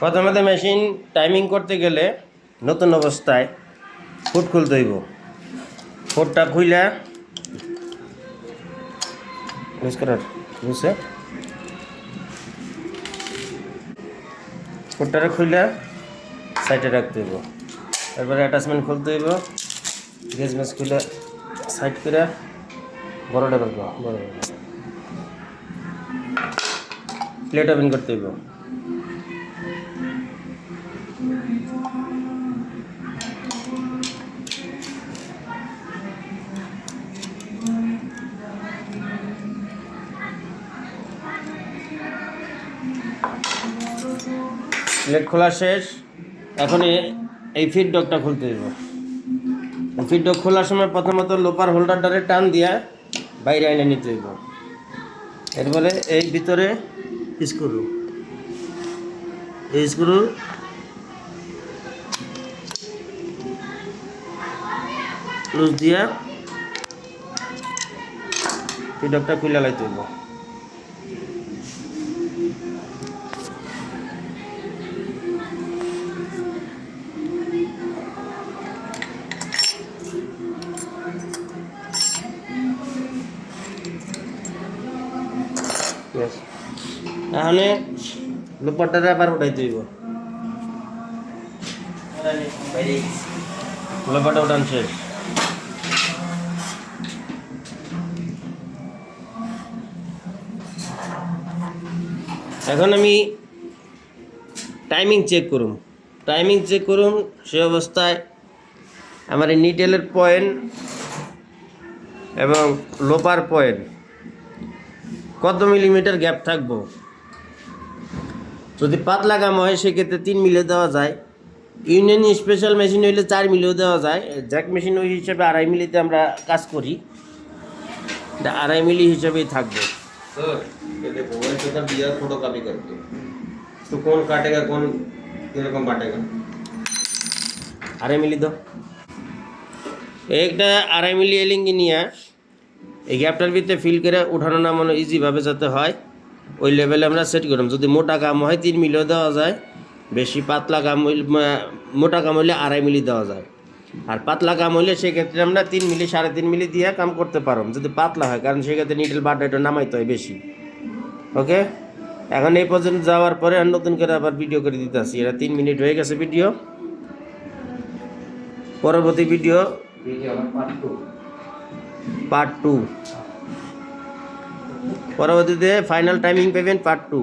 প্রথমে তো machine timing করতে গেলে নতুন অবস্থায় ফুট খুলতে হইব। ফুটটা খুইলা বুঝছে ফুটটারে খুইলা সাইডে রাখতে হইব। তারপরে অ্যাটাচমেন্ট খুলতে হইব। গেজ মেজ খুলে সাইড করে বড়টা বের বড় প্লেট ওপেন করতে হইব। প্লেট খোলা শেষ। এখন এই ফিড ডকটা খুলতে হইব ফিড ডক খোলার সময় প্রথমত লোপার হোল্ডারটারে টান দিয়া বাইরে এনে নিতে হইব এরপরে এই ভিতরে স্ক্রু এই স্ক্রু লুজ দিয়া ফিড ডকটা খুলে লাইতে হইব তাহলে লোপারটারে আবার উঠাইতে হইব লোপারটা উঠান শেষ। এখন আমি টাইমিং চেক করুম টাইমিং চেক করুম সে অবস্থায় আমার এই নিটেলের পয়েন্ট এবং লোপার পয়েন্ট কত মিলিমিটার গ্যাপ থাকবো যদি পাতলা কাম হয় সেক্ষেত্রে তিন মিলিও দেওয়া যায় ইউনিয়ন স্পেশাল মেশিন হইলে চার মিলিও দেওয়া যায় জ্যাক মেশিন ওই হিসেবে আড়াই মিলিতে আমরা কাজ করি এটা আড়াই মিলি হিসেবেই থাকবে सर ये देखो वैसे तो बियर फोटो कॉपी करके তো কোন কাটেগা কোন किरकम बांटेगा আড়াই মিলি দাও একটা আড়াই মিলি এলিঙ্গি নিয়ে এই গ্যাপটার ভিতরে ফিল করে উঠানো নামানো ইজিভাবে যাতে হয়, ওই লেভেলে আমরা সেট করলাম। যদি মোটা কাম হয়, তিন মিলিও দেওয়া যায়। বেশি পাতলা কাম মোটা কাম হইলে আড়াই মিলি দেওয়া যায়। আর পাতলা কাম হইলে সেক্ষেত্রে আমরা তিন মিলি, সাড়ে তিন মিলি দিয়ে কাম করতে পারো। যদি পাতলা হয়, কারণ সেক্ষেত্রে নিডল বাটা এটা নামাইতে হয় বেশি। ওকে? এখন এই পর্যন্ত যাওয়ার পরে আর নতুন করে আবার ভিডিও করে দিতে আসি এটা তিন মিনিট হয়ে গেছে ভিডিও পরবর্তী ভিডিও পার্ট টু পরবর্তীতে ফাইনাল টাইমিং পাবেন পার্ট টু